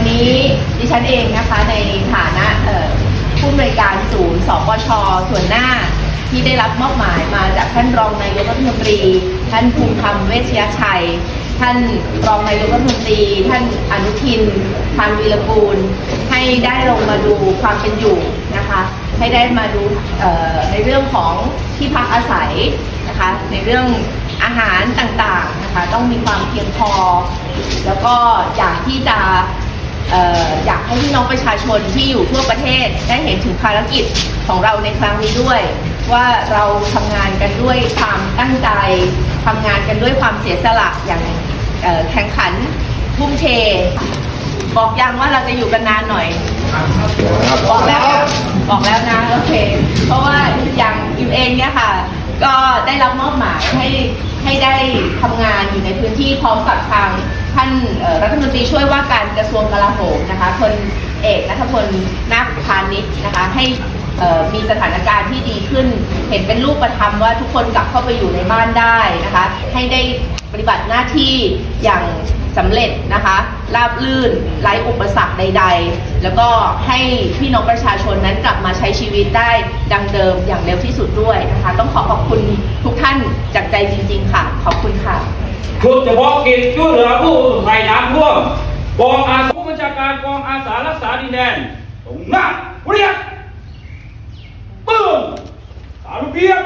วันนี้ดิฉันเองนะคะในฐานะผู้อำนวยการศูนย์สปชส่วนหน้าที่ได้รับมอบหมายมาจากท่านรองนายกรัฐมนตรี ท่านภูมิธรรมเวชยชัย ท่านรองนายกรัฐมนตรี ท่านอนุทินทานวีรกูล ให้ได้ลงมาดูความเป็นอยู่นะคะ ให้ได้มาดูในเรื่องของที่พักอาศัยนะคะ ในเรื่องอาหารต่างๆนะคะ ต้องมีความเพียงพอ แล้วก็อยากที่จะ อยากให้พี่น้องประชาชนที่อยู่ทั่วประเทศได้เห็นถึงภารกิจของเราในครั้งนี้ด้วย ว่าเราทำงานกันด้วยความตั้งใจทำงานกันด้วยความเสียสละอย่างแข่งขันทุ่มเท บอกยังว่าเราจะอยู่กันนานหน่อย บอกแล้วบอกแล้วนะโอเค เพราะว่าอย่างอิมเองเนี่ยค่ะ ก็ได้รับมอบหมายให้ ให้ได้ทำงานอยู่ในพื้นที่พร้อมกับทางท่านรัฐมนตรีช่วยว่าการกระทรวงกลาโหมนะคะพลเอกนัทพลนาคพาณิชย์นะคะให้มีสถานการณ์ที่ดีขึ้น เห็นเป็นรูปธรรมว่าทุกคนกลับเข้าไปอยู่ในบ้านได้นะคะ ให้ได้ปฏิบัติหน้าที่อย่างสำเร็จนะคะราบลื่นไร้อุปสรรคใด ๆ แล้วก็ให้พี่น้องประชาชนนั้นกลับมาใช้ชีวิตได้ดังเดิมอย่างเร็วที่สุดด้วยนะคะ ต้องขอขอบคุณทุกานจากใจจริง ๆ ค่ะ ขอบคุณค่ะชุดเฉพาะกิจช่วยเหลือผู้ไร้สบภัยน้ำท่วมกองอาสาผู้บัญชาการกองอาสารักษาดินแดนตรงหน้าเรียกปืนสามเรียก